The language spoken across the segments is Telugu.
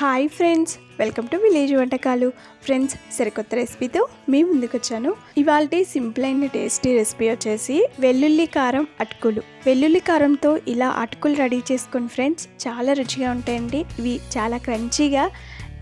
Hi friends welcome to village వంటకాలు. ఫ్రెండ్స్ సరికొత్త రెసిపీతో మీ ముందుకు వచ్చాను ఇవాళ సింపుల్ అయిన టేస్టీ రెసిపీ వచ్చేసి వెల్లుల్లి కారం అటుకులు. వెల్లుల్లి కారంతో ఇలా అటుకులు రెడీ చేసుకుని ఫ్రెండ్స్ చాలా రుచిగా ఉంటాయండి. ఇవి చాలా క్రంచీగా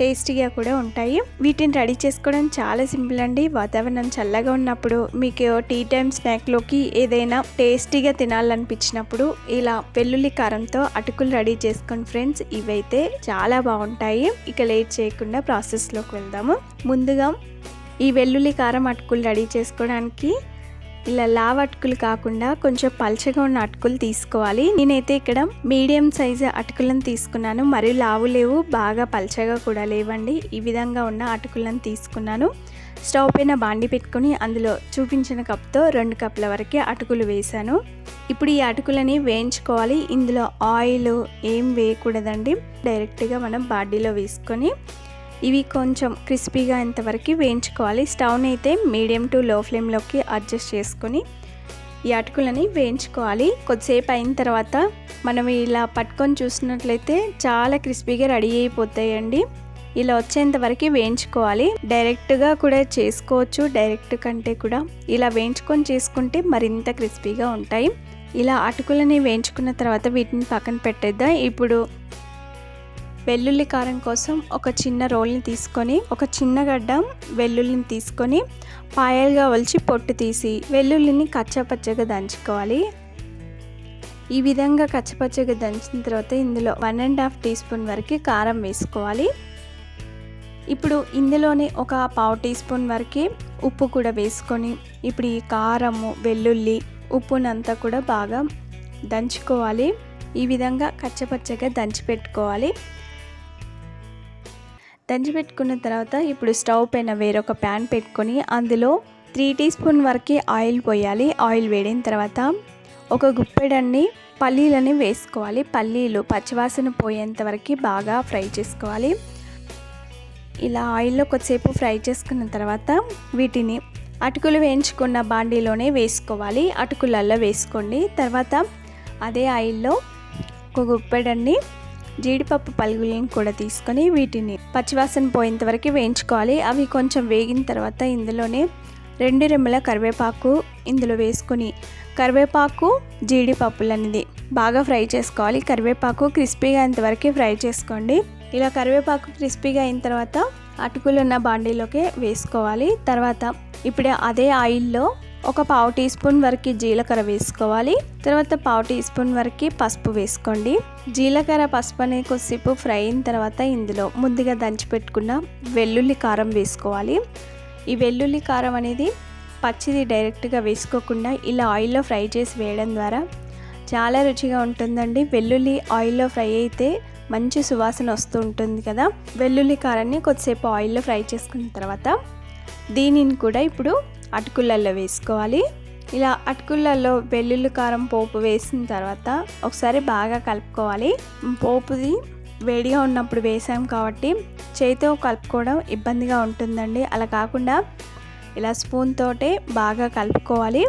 టేస్టీగా కూడా ఉంటాయి. వీటిని రెడీ చేసుకోవడం చాలా సింపుల్ అండి. వాతావరణం చల్లగా ఉన్నప్పుడు మీకు టీ టైం స్నాక్లోకి ఏదైనా టేస్టీగా తినాలనిపించినప్పుడు ఇలా వెల్లుల్లి కారంతో అటుకులు రెడీ చేసుకోండి ఫ్రెండ్స్. ఇవైతే చాలా బాగుంటాయి. ఇక లేట్ చేయకుండా ప్రాసెస్లోకి వెళ్దాము. ముందుగా ఈ వెల్లుల్లి కారం అటుకులు రెడీ చేసుకోవడానికి ఇలా లావ్ అటుకులు కాకుండా కొంచెం పల్చగా ఉన్న అటుకులు తీసుకోవాలి. నేనైతే ఇక్కడ మీడియం సైజు అటుకులను తీసుకున్నాను. మరియు లావు లేవు బాగా పల్చగా కూడా లేవండి. ఈ విధంగా ఉన్న అటుకులను తీసుకున్నాను. స్టవ్ పైన బాండి పెట్టుకొని అందులో చూపించిన కప్తో రెండు కప్ల వరకే అటుకులు వేసాను ఇప్పుడు ఈ అటుకులని వేయించుకోవాలి. ఇందులో ఆయిల్ ఏం వేయకూడదండి. డైరెక్ట్గా మనం బాడీలో వేసుకొని ఇవి కొంచెం క్రిస్పీగా ఇంతవరకు వేయించుకోవాలి. స్టవ్ని అయితే మీడియం టు లో ఫ్లేమ్లోకి అడ్జస్ట్ చేసుకొని ఈ అటుకులని వేయించుకోవాలి. కొద్దిసేపు అయిన తర్వాత మనం ఇలా పట్టుకొని చూసినట్లయితే చాలా క్రిస్పీగా రెడీ అయిపోతాయండి. ఇలా వచ్చేంత వరకు వేయించుకోవాలి. డైరెక్ట్గా కూడా చేసుకోవచ్చు. డైరెక్ట్ కంటే కూడా ఇలా వేయించుకొని చేసుకుంటే మరింత క్రిస్పీగా ఉంటాయి. ఇలా అటుకులని వేయించుకున్న తర్వాత వీటిని పక్కన పెట్టేద్దాం. ఇప్పుడు వెల్లుల్లి కారం కోసం ఒక చిన్న రోల్ని తీసుకొని ఒక చిన్న గడ్డ వెల్లుల్లిని తీసుకొని పాయలుగా వలిచి పొట్టు తీసి వెల్లుల్లిని కచ్చపచ్చగా దంచుకోవాలి. ఈ విధంగా కచ్చపచ్చగా దంచిన తర్వాత ఇందులో one and half teaspoon వరకు కారం వేసుకోవాలి. ఇప్పుడు ఇందులోనే ఒక పావు టీ స్పూన్ వరకు ఉప్పు కూడా వేసుకొని ఇప్పుడు ఈ కారము వెల్లుల్లి ఉప్పునంతా కూడా బాగా దంచుకోవాలి. ఈ విధంగా కచ్చపచ్చగా దంచి పెట్టుకోవాలి. దంచి పెట్టుకున్న తర్వాత ఇప్పుడు స్టవ్ పైన వేరొక ప్యాన్ పెట్టుకొని అందులో త్రీ టీ స్పూన్ వరకు ఆయిల్ పోయాలి. ఆయిల్ వేడిన తర్వాత ఒక గుప్పెడన్ని పల్లీలని వేసుకోవాలి. పల్లీలు పచ్చివాసన పోయేంత వరకు బాగా ఫ్రై చేసుకోవాలి. ఇలా ఆయిల్లో కొద్దిసేపు ఫ్రై చేసుకున్న తర్వాత వీటిని అటుకులు వేయించుకున్న బాండీలోనే వేసుకోవాలి. అటుకులల్లో వేసుకోండి. తర్వాత అదే ఆయిల్లో ఒక గుప్పెడన్ని జీడిపప్పు పలుగులను కూడా తీసుకొని వీటిని పచ్చివాసన పోయేంత వరకు వేయించుకోవాలి. అవి కొంచెం వేగిన తర్వాత ఇందులోనే రెండు రెమ్మల కరివేపాకు ఇందులో వేసుకొని కరివేపాకు జీడిపప్పులు అనేది బాగా ఫ్రై చేసుకోవాలి. కరివేపాకు క్రిస్పీగా అంతవరకు ఫ్రై చేసుకోండి. ఇలా కరివేపాకు క్రిస్పీగా అయిన తర్వాత అటుకులు ఉన్న బాండీలోకి వేసుకోవాలి. తర్వాత ఇప్పుడు అదే ఆయిల్లో ఒక పావు టీ స్పూన్ వరకు జీలకర్ర వేసుకోవాలి. తర్వాత పావు టీ స్పూన్ వరకు పసుపు వేసుకోండి. జీలకర్ర పసుపు అనేది కొద్దిసేపు ఫ్రై అయిన తర్వాత ఇందులో ముందుగా దంచి పెట్టుకున్న వెల్లుల్లి కారం వేసుకోవాలి. ఈ వెల్లుల్లి కారం అనేది పచ్చిది డైరెక్ట్గా వేసుకోకుండా ఇలా ఆయిల్లో ఫ్రై చేసి వేయడం ద్వారా చాలా రుచిగా ఉంటుందండి. వెల్లుల్లి ఆయిల్లో ఫ్రై అయితే మంచి సువాసన వస్తూ ఉంటుంది కదా. వెల్లుల్లి కారాన్ని కొద్దిసేపు ఆయిల్లో ఫ్రై చేసుకున్న తర్వాత దీనిని కూడా ఇప్పుడు అటుకులల్లో వేసుకోవాలి. ఇలా అటుకులలో వెల్లుల్లి కారం పోపు వేసిన తర్వాత ఒకసారి బాగా కలుపుకోవాలి. పోపుది వేడిగా ఉన్నప్పుడు వేసాం కాబట్టి చేతితో కలుపుకోవడం ఇబ్బందిగా ఉంటుందండి. అలా కాకుండా ఇలా స్పూన్ తోటే బాగా కలుపుకోవాలి.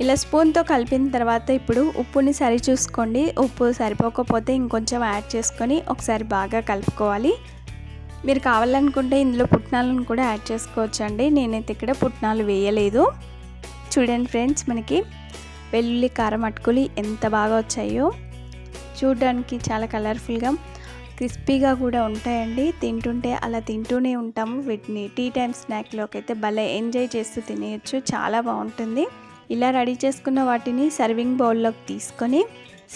ఇలా స్పూన్తో కలిపిన తర్వాత ఇప్పుడు ఉప్పుని సరి చూసుకోండి ఉప్పు సరిపోకపోతే ఇంకొంచెం యాడ్ చేసుకొని ఒకసారి బాగా కలుపుకోవాలి. మీరు కావాలనుకుంటే ఇందులో పుట్నాలను కూడా యాడ్ చేసుకోవచ్చు అండి నేనైతే ఇక్కడ పుట్నాలు వేయలేదు. చూడండి ఫ్రెండ్స్ మనకి వెల్లుల్లి కారం అటుకులు ఎంత బాగా వచ్చాయో. చూడడానికి చాలా కలర్ఫుల్గా క్రిస్పీగా కూడా ఉంటాయండి. తింటుంటే అలా తింటూనే ఉంటాము. వీటిని టీ టైం స్నాక్లోకి అయితే భలే ఎంజాయ్ చేస్తూ తినేయచ్చు. చాలా బాగుంటుంది. ఇలా రెడీ చేసుకున్న వాటిని సర్వింగ్ బౌల్లోకి తీసుకొని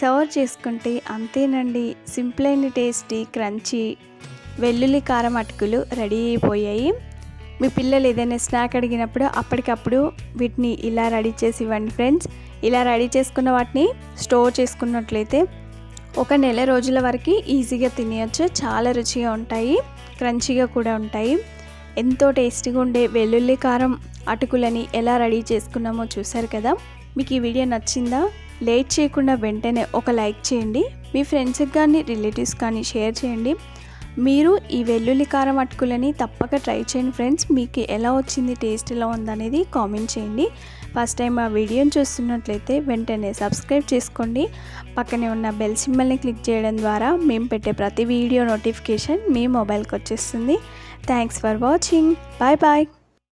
సర్వ్ చేసుకుంటే అంతేనండి. సింపుల్ అయిన టేస్టీ క్రంచీ. వెల్లుల్లి కారం అటుకులు రెడీ అయిపోయాయి. మీ పిల్లలు ఏదైనా స్నాక్ అడిగినప్పుడు అప్పటికప్పుడు వీటిని ఇలా రెడీ చేసి ఇవ్వండి ఫ్రెండ్స్. ఇలా రెడీ చేసుకున్న వాటిని స్టోర్ చేసుకున్నట్లయితే ఒక నెల రోజుల వరకు ఈజీగా తినేయచ్చు. చాలా రుచిగా ఉంటాయి క్రంచీగా కూడా ఉంటాయి. ఎంతో టేస్టీగా ఉండే వెల్లుల్లి కారం అటుకులని ఎలా రెడీ చేసుకున్నామో చూసారు కదా? మీకు ఈ వీడియో నచ్చిందా? లేట్ చేయకుండా వెంటనే ఒక లైక్ చేయండి. మీ ఫ్రెండ్స్కి కానీ రిలేటివ్స్ కానీ షేర్ చేయండి. మీరు ఈ వెల్లుల్లి కారం అటుకులని తప్పక ట్రై చేయండి ఫ్రెండ్స్. మీకు ఎలా వచ్చింది టేస్ట్ ఎలా ఉందనేది కామెంట్ చేయండి. ఫస్ట్ టైం ఆ వీడియోని చూస్తున్నట్లయితే వెంటనే సబ్స్క్రైబ్ చేసుకోండి. పక్కనే ఉన్న బెల్ సింబల్ని క్లిక్ చేయడం ద్వారా మేము పెట్టే ప్రతి వీడియో నోటిఫికేషన్ మీ మొబైల్కి వచ్చేస్తుంది. Thanks for watching. Bye bye.